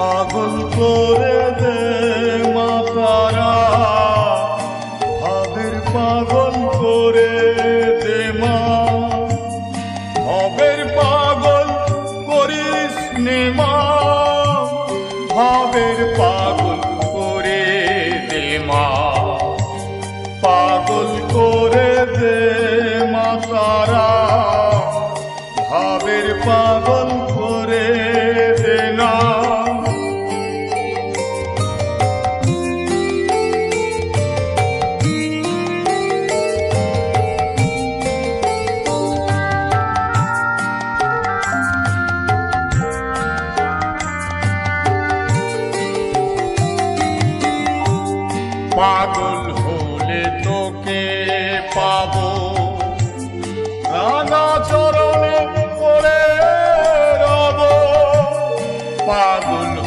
পাগল করে দে মা তারা। ভাবের পাগল করে দে মা। ভাবের পাগল করিস মা। ভাবের পাগল পাগল হলে তোকে পাব। রাঙা চরণে পড়ে রব। পাগল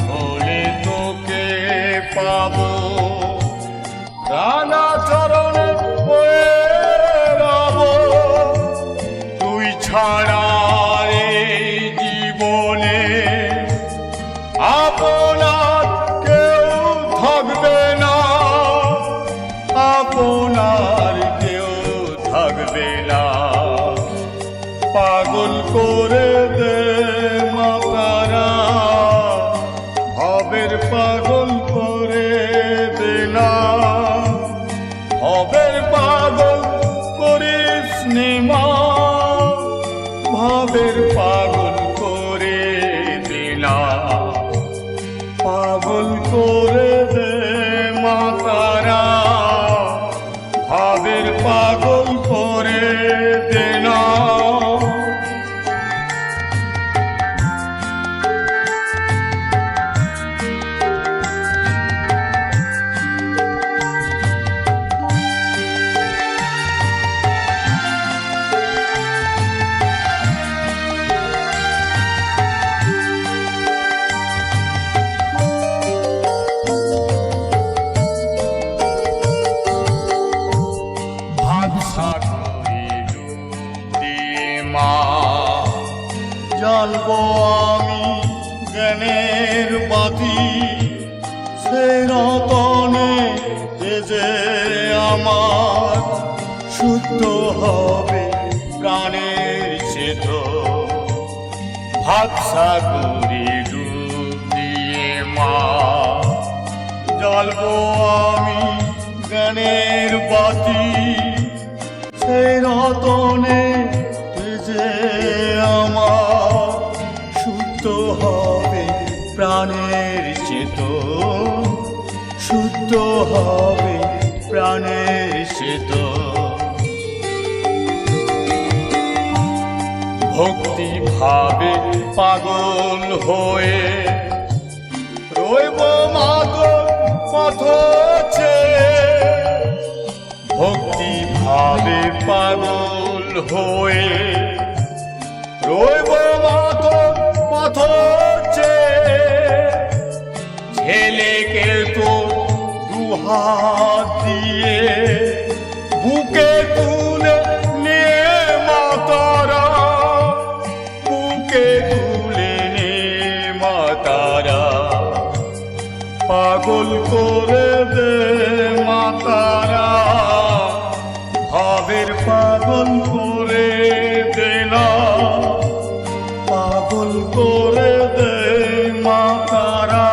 শুদ্ধ হবে প্রাণের চেত ভাবসা করে ডুব দিয়ে মা, জ্বলবো আমি জ্ঞানের বাতি। সেই রতনে যে আমার শুদ্ধ হবে প্রাণের চেত শুদ্ধ হবে প্রাণের চেত ভক্তি ভাবে পাগল হয়ে রইব মাদক পথ ভক্তি ভাবে পাগল হয়ে রইব মাদক পথ ছেলেকে তো দুহাত দিয়ে পাগল করে দে মাতারা। ভাবের পাগল করে দে না। পাগল করে দে মাতারা।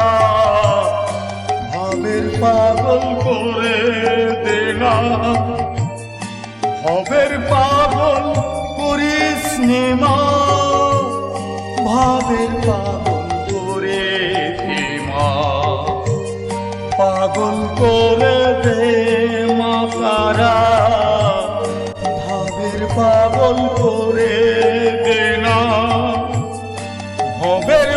ভাবের পাগল করে দে না। ভবের পাগল করিস মা। ভাবের পাগল পাগল করে গেনা ভবের